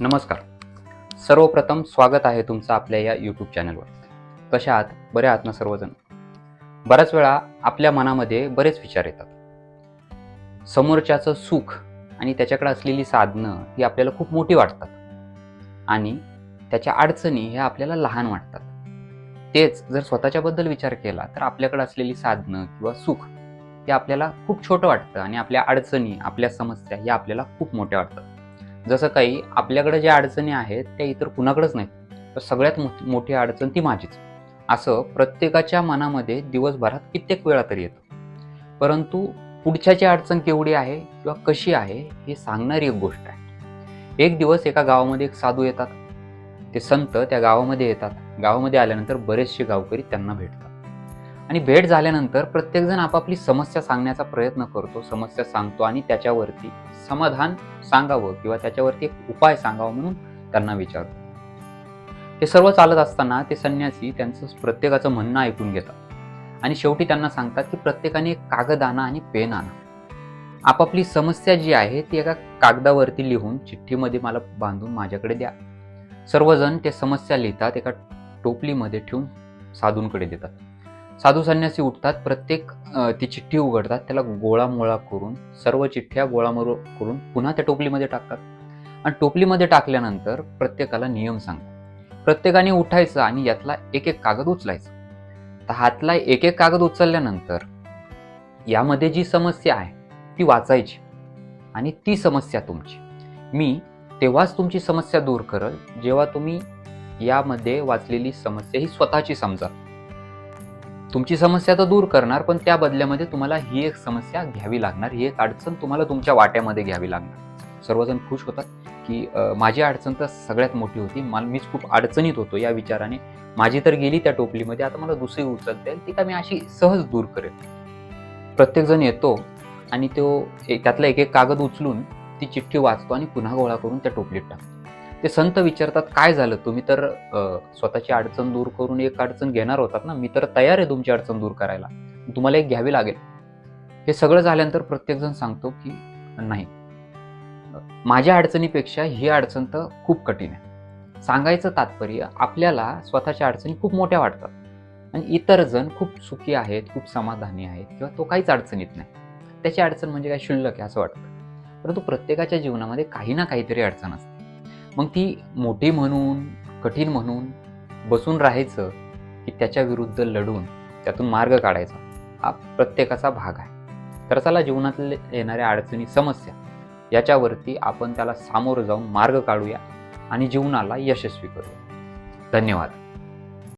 नमस्कार. सर्वप्रथम स्वागत आहे तुमचं आपल्या या यूट्यूब चॅनलवर कशा आहात? बरे आहात ना सर्वजण? बऱ्याच वेळा आपल्या मनामध्ये बरेच विचार येतात. समोरच्याचं सुख आणि त्याच्याकडे असलेली साधनं ही आपल्याला खूप मोठी वाटतात. आणि त्याच्या अडचणी ह्या आपल्याला लहान वाटतात. तेच जर स्वतःच्याबद्दल विचार केला तर आपल्याकडे असलेली साधनं किंवा सुख हे आपल्याला खूप छोटं वाटतं आणि आपल्या अडचणी आपल्या समस्या या आपल्याला खूप मोठ्या वाटतात. जसं काही आपल्याकडे ज्या अडचणी आहेत त्या इतर कुणाकडेच नाहीत. तर सगळ्यात मो- मोठी अडचण ती माझीच. असं प्रत्येकाच्या मनामध्ये दिवसभरात कित्येक वेळा तरी येतं. परंतु पुढच्याची अडचण केवढी आहे किंवा कशी आहे हे सांगणारी एक गोष्ट आहे. एक दिवस एका गावामध्ये एक साधू येतात. ते संत त्या गावामध्ये येतात. गावामध्ये आल्यानंतर बरेचसे गावकरी त्यांना भेटतात. आणि भेट झाल्यानंतर प्रत्येकजण आपापली समस्या सांगण्याचा प्रयत्न करतो. समस्या सांगतो आणि त्याच्यावरती समाधान सांगावं किंवा त्याच्यावरती एक उपाय सांगावा म्हणून त्यांना विचारतो. हे सर्व चालत असताना ते संन्यासी त्यांचं प्रत्येकाचं म्हणणं ऐकून घेतात. आणि शेवटी त्यांना सांगतात की प्रत्येकाने एक कागद आणा आणि पेन आणा. आपापली समस्या जी आहे ती एका कागदावरती लिहून चिठ्ठीमध्ये मला बांधून माझ्याकडे द्या. सर्वजण ते समस्या लिहितात एका टोपलीमध्ये ठेवून साधूंकडे देतात. साधू संन्यासी उठतात प्रत्येक ती चिठ्ठी उघडतात त्याला गोळामोळा करून सर्व चिठ्ठ्या गोळामोळ करून पुन्हा त्या टोपलीमध्ये टाकतात. आणि टोपलीमध्ये टाकल्यानंतर प्रत्येकाला नियम सांगतात. प्रत्येकाने उठायचं आणि यातला एक एक कागद उचलायचा. तर हातला एक एक कागद उचलल्यानंतर यामध्ये जी समस्या आहे ती वाचायची. आणि ती समस्या तुमची. मी तेव्हाच तुमची समस्या दूर करल जेव्हा तुम्ही यामध्ये वाचलेली समस्या ही स्वतःची समजा तुमची समस्या तर दूर करणार पण त्या बदल्यामध्ये तुम्हाला ही एक समस्या घ्यावी लागणार ही एक अडचण तुम्हाला तुमच्या वाट्यामध्ये घ्यावी लागणार. सर्वजण खुश होतात की माझी अडचण तर सगळ्यात मोठी होती. मला मीच खूप अडचणीत होतो या विचाराने. माझी तर गेली त्या टोपलीमध्ये आता मला दुसरी उचलता येईल ती का मी अशी सहज दूर करेल. प्रत्येकजण येतो आणि तो त्यातला एक एक कागद उचलून ती चिठ्ठी वाचतो आणि पुन्हा गोळा करून त्या टोपलीत टाकतो. ते संत विचारतात काय झालं? तुम्ही तर स्वतःची अडचण दूर करून एक अडचण घेणार होतात ना. मी तर तयार आहे तुमची अडचण दूर करायला. तुम्हाला एक घ्यावी लागेल. हे सगळं झाल्यानंतर प्रत्येकजण सांगतो की नाही. माझ्या अडचणीपेक्षा ही अडचण तर खूप कठीण आहे. सांगायचं तात्पर्य आपल्याला स्वतःच्या अडचणी खूप मोठ्या वाटतात. आणि इतर जण खूप सुखी आहेत खूप समाधानी आहेत किंवा तो काहीच अडचणीत नाही. त्याची अडचण म्हणजे काय? शुल्लक आहे असं वाटतं. परंतु प्रत्येकाच्या जीवनामध्ये काही ना काहीतरी अडचण असते. मग ती मोठी म्हणून कठीण म्हणून बसून राहायचं की त्याच्या विरुद्ध लढून त्यातून मार्ग काढायचा. हा प्रत्येकाचा भाग आहे. तर चला जीवनातले येणाऱ्या अडचणी समस्या याच्यावरती आपण त्याला सामोरं जाऊन मार्ग काढूया आणि जीवनाला यशस्वी करूया. धन्यवाद.